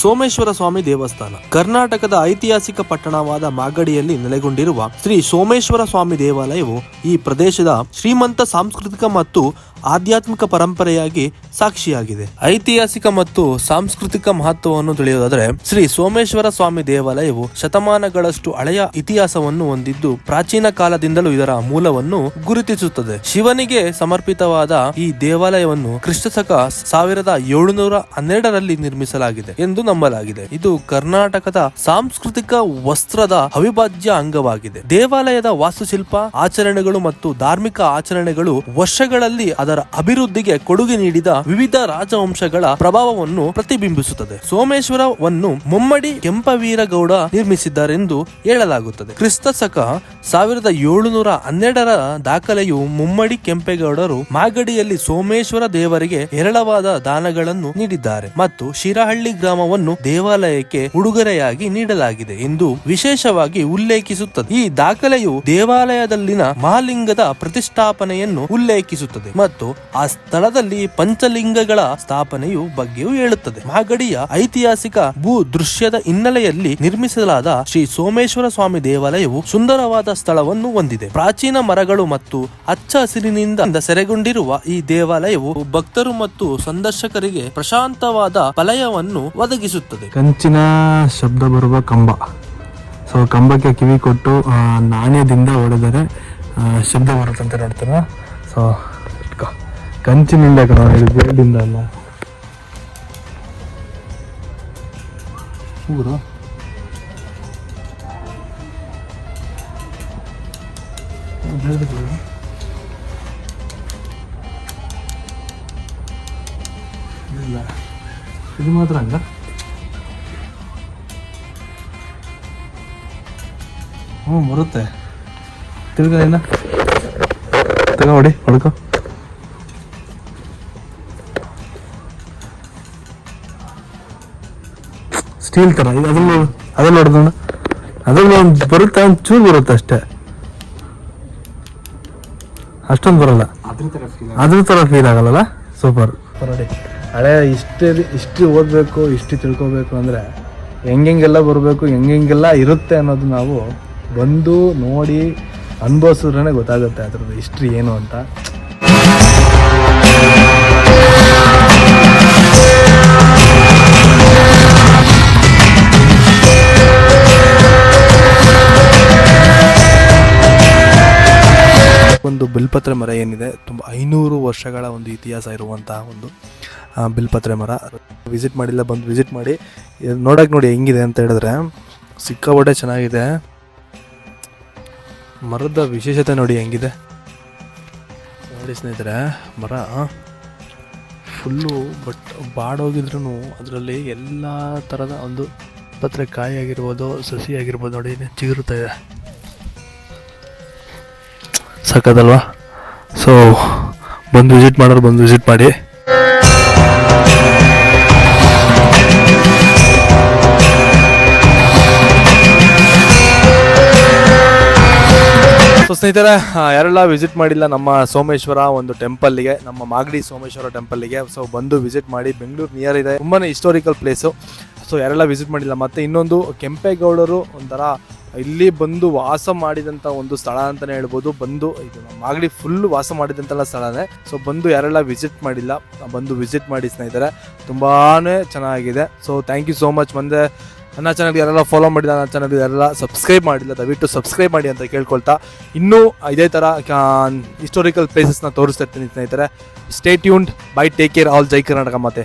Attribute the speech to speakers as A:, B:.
A: ಸೋಮೇಶ್ವರ ಸ್ವಾಮಿ ದೇವಸ್ಥಾನ. ಕರ್ನಾಟಕದ ಐತಿಹಾಸಿಕ ಪಟ್ಟಣವಾದ ಮಾಗಡಿಯಲ್ಲಿ ನೆಲೆಗೊಂಡಿರುವ ಶ್ರೀ ಸೋಮೇಶ್ವರ ಸ್ವಾಮಿ ದೇವಾಲಯವು ಈ ಪ್ರದೇಶದ ಶ್ರೀಮಂತ ಸಾಂಸ್ಕೃತಿಕ ಮತ್ತು ಆಧ್ಯಾತ್ಮಿಕ ಪರಂಪರೆಯಾಗಿ ಸಾಕ್ಷಿಯಾಗಿದೆ. ಐತಿಹಾಸಿಕ ಮತ್ತು ಸಾಂಸ್ಕೃತಿಕ ಮಹತ್ವವನ್ನು ತಿಳಿಯುವುದಾದ್ರೆ ಶ್ರೀ ಸೋಮೇಶ್ವರ ಸ್ವಾಮಿ ದೇವಾಲಯವು ಶತಮಾನಗಳಷ್ಟು ಹಳೆಯ ಇತಿಹಾಸವನ್ನು ಹೊಂದಿದ್ದು, ಪ್ರಾಚೀನ ಕಾಲದಿಂದಲೂ ಇದರ ಮೂಲವನ್ನು ಗುರುತಿಸುತ್ತದೆ. ಶಿವನಿಗೆ ಸಮರ್ಪಿತವಾದ ಈ ದೇವಾಲಯವನ್ನು ಕ್ರಿಸ್ತಶಕ ಸಾವಿರದ ಏಳುನೂರ ಹನ್ನೆರಡರಲ್ಲಿ ನಿರ್ಮಿಸಲಾಗಿದೆ ಎಂದು ನಂಬಲಾಗಿದೆ. ಇದು ಕರ್ನಾಟಕದ ಸಾಂಸ್ಕೃತಿಕ ವಸ್ತ್ರದ ಅವಿಭಾಜ್ಯ ಅಂಗವಾಗಿದೆ. ದೇವಾಲಯದ ವಾಸ್ತುಶಿಲ್ಪ, ಆಚರಣೆಗಳು ಮತ್ತು ಧಾರ್ಮಿಕ ಆಚರಣೆಗಳು ವರ್ಷಗಳಲ್ಲಿ ಅಭಿವೃದ್ಧಿಗೆ ಕೊಡುಗೆ ನೀಡಿದ ವಿವಿಧ ರಾಜವಂಶಗಳ ಪ್ರಭಾವವನ್ನು ಪ್ರತಿಬಿಂಬಿಸುತ್ತದೆ. ಸೋಮೇಶ್ವರವನ್ನು ಮುಮ್ಮಡಿ ಕೆಂಪವೀರಗೌಡ ನಿರ್ಮಿಸಿದ್ದಾರೆಂದು ಹೇಳಲಾಗುತ್ತದೆ. ಕ್ರಿಸ್ತ ಶಕ ಸಾವಿರದ ಏಳುನೂರ ಹನ್ನೆರಡರ ದಾಖಲೆಯು ಮುಮ್ಮಡಿ ಕೆಂಪೇಗೌಡರು ಮಾಗಡಿಯಲ್ಲಿ ಸೋಮೇಶ್ವರ ದೇವರಿಗೆ ಹೇರಳವಾದ ದಾನಗಳನ್ನು ನೀಡಿದ್ದಾರೆ ಮತ್ತು ಶಿರಹಳ್ಳಿ ಗ್ರಾಮವನ್ನು ದೇವಾಲಯಕ್ಕೆ ಉಡುಗೊರೆಯಾಗಿ ನೀಡಲಾಗಿದೆ ಎಂದು ವಿಶೇಷವಾಗಿ ಉಲ್ಲೇಖಿಸುತ್ತದೆ. ಈ ದಾಖಲೆಯು ದೇವಾಲಯದಲ್ಲಿನ ಮಹಾಲಿಂಗದ ಪ್ರತಿಷ್ಠಾಪನೆಯನ್ನು ಉಲ್ಲೇಖಿಸುತ್ತದೆ ಮತ್ತು ಆ ಸ್ಥಳದಲ್ಲಿ ಪಂಚಲಿಂಗಗಳ ಸ್ಥಾಪನೆಯು ಬಗ್ಗೆಯೂ ಹೇಳುತ್ತದೆ. ಮಾಗಡಿಯ ಐತಿಹಾಸಿಕ ಭೂ ದೃಶ್ಯದ ಹಿನ್ನೆಲೆಯಲ್ಲಿ ನಿರ್ಮಿಸಲಾದ ಶ್ರೀ ಸೋಮೇಶ್ವರ ಸ್ವಾಮಿ ದೇವಾಲಯವು ಸುಂದರವಾದ ಸ್ಥಳವನ್ನು ಹೊಂದಿದೆ. ಪ್ರಾಚೀನ ಮರಗಳು ಮತ್ತು ಹಚ್ಚ ಹಸಿರಿನಿಂದ ಸೆರೆಗೊಂಡಿರುವ ಈ ದೇವಾಲಯವು ಭಕ್ತರು ಮತ್ತು ಸಂದರ್ಶಕರಿಗೆ ಪ್ರಶಾಂತವಾದ ವಲಯವನ್ನು ಒದಗಿಸುತ್ತದೆ.
B: ಕಂಚಿನ ಶಬ್ದ ಬರುವ ಕಂಬ. ಸೊ ಕಂಬಕ್ಕೆ ಕಿವಿ ಕೊಟ್ಟು ನಾಣ್ಯದಿಂದ ಹೊಡೆದರೆ ಶಬ್ದ ಬರುತ್ತಂತ ನೋಡ್ತಾರೆ? ಸೊ. ಕಂಚಿನಿಂದ ಕಣ ಗೋಲ್ಡಿಂದ ಅಲ್ಲ ಊರು ಇಲ್ಲ ಇದು ಮಾತ್ರ ಹಂಗ ಹ್ಞೂ ಬರುತ್ತೆ ತಿರ್ಗಾ ಏನ ತಗೋ ಹೊಡಿ ಹೊಡ್ಕೊ ಸ್ಟೀಲ್ ಥರ ಇದು ಅದನ್ನು ಅದನ್ನು ಅದನ್ನ ಅದನ್ನು ಒಂದು ಬರುತ್ತೆ ಒಂದು ಚೂರು ಬರುತ್ತೆ ಅಷ್ಟೇ. ಅಷ್ಟೊಂದು ಬರಲ್ಲ. ಅದ್ರ ಥರ ಫೀಲ್ ಆಗಲ್ಲ ಸೂಪರ್. ನೋಡಿ ಹಳೆ ಇಷ್ಟೇ ಇಷ್ಟು ಓದಬೇಕು ಇಷ್ಟು ತಿಳ್ಕೊಬೇಕು ಅಂದರೆ ಹೆಂಗೆಲ್ಲ ಬರಬೇಕು ಹೆಂಗೆಲ್ಲ ಇರುತ್ತೆ ಅನ್ನೋದು ನಾವು ಬಂದು ನೋಡಿ ಅನುಭವಿಸಿದ್ರೇ ಗೊತ್ತಾಗುತ್ತೆ ಅದ್ರದ್ದು ಹಿಸ್ಟ್ರಿ ಏನು ಅಂತ.
A: ಒಂದು ಬಿಲ್ಪತ್ರೆ ಮರ ಏನಿದೆ, ತುಂಬ ಐನೂರು ವರ್ಷಗಳ ಒಂದು ಇತಿಹಾಸ ಇರುವಂತಹ ಒಂದು ಬಿಲ್ಪತ್ರೆ ಮರ. ವಿಸಿಟ್ ಮಾಡಿಲ್ಲ, ಬಂದು ವಿಸಿಟ್ ಮಾಡಿ ನೋಡಕ್ಕೆ ನೋಡಿ ಹೆಂಗಿದೆ ಅಂತ ಹೇಳಿದ್ರೆ, ಸಿಕ್ಕಾಪಟ್ಟೆ ಚೆನ್ನಾಗಿದೆ. ಮರದ ವಿಶೇಷತೆ ನೋಡಿ ಹೆಂಗಿದೆ. ನೋಡಿ ಸ್ನೇಹಿತರೆ, ಮರ, ಫುಲ್ಲು ಬಟ್ ಬಾಡೋಗಿದ್ರೂ ಅದರಲ್ಲಿ ಎಲ್ಲ ಥರದ ಒಂದು ಪತ್ರೆ ಕಾಯಿ ಆಗಿರ್ಬೋದು ಸಸಿ ಆಗಿರ್ಬೋದು ನೋಡಿ, ಚಿಗುರುತ್ತಾ ಸಾಕದಲ್ವಾ ಸೊ ಬಂದು ವಿಸಿಟ್ ಮಾಡೋರು ಬಂದು ವಿಸಿಟ್ ಮಾಡಿ. ಸೊ ಸ್ನೇಹಿತರೆ ಯಾರೆಲ್ಲ ವಿಸಿಟ್ ಮಾಡಿಲ್ಲ ನಮ್ಮ ಸೋಮೇಶ್ವರ ಒಂದು ಟೆಂಪಲ್ಗೆ ನಮ್ಮ ಮಾಗಡಿ ಸೋಮೇಶ್ವರ ಟೆಂಪಲ್ಗೆ ಸೊ ಬಂದು ವಿಸಿಟ್ ಮಾಡಿ, ಬೆಂಗಳೂರು ನಿಯರ್ ಇದೆ ತುಂಬಾ ಹಿಸ್ಟೋರಿಕಲ್ ಪ್ಲೇಸು ಸೊ ಯಾರೆಲ್ಲ ವಿಸಿಟ್ ಮಾಡಿಲ್ಲ, ಮತ್ತೆ ಇನ್ನೊಂದು ಕೆಂಪೇಗೌಡರು ಒಂಥರ ಇಲ್ಲಿ ಬಂದು ವಾಸ ಮಾಡಿದಂಥ ಒಂದು ಸ್ಥಳ ಅಂತಲೇ ಹೇಳ್ಬೋದು. ಬಂದು ಇದು ನಮ್ಮ ಮಾಗಡಿ ಫುಲ್ ವಾಸ ಮಾಡಿದಂಥ ಸ್ಥಳನೇ ಸೊ ಬಂದು ಯಾರೆಲ್ಲ ವಿಸಿಟ್ ಮಾಡಿಲ್ಲ, ಬಂದು ವಿಸಿಟ್ ಮಾಡಿ ಸ್ನೇಹಿತರೆ ತುಂಬಾ ಚೆನ್ನಾಗಿದೆ. So thank you so much ಮುಂದೆ ನನ್ನ ಚಾನಲ್ ಯಾರೆಲ್ಲ ಫಾಲೋ ಮಾಡಿಲ್ಲ, ನನ್ನ ಚಾನಲ್ ಯಾರೆಲ್ಲ ಸಬ್ಸ್ಕ್ರೈಬ್ ಮಾಡಿಲ್ಲ, ದಯವಿಟ್ಟು ಸಬ್ಸ್ಕ್ರೈಬ್ ಮಾಡಿ ಅಂತ ಕೇಳ್ಕೊಳ್ತಾ. ಇನ್ನೂ ಇದೇ ಥರ ಹಿಸ್ಟೋರಿಕಲ್ ಪ್ಲೇಸಸ್ನ ತೋರಿಸ್ತಾ ಇರ್ತೀನಿ ಸ್ನೇಹಿತರೆ. Stay tuned bye take care all ಜೈ ಕರ್ನಾಟಕ ಮತ್ತೆ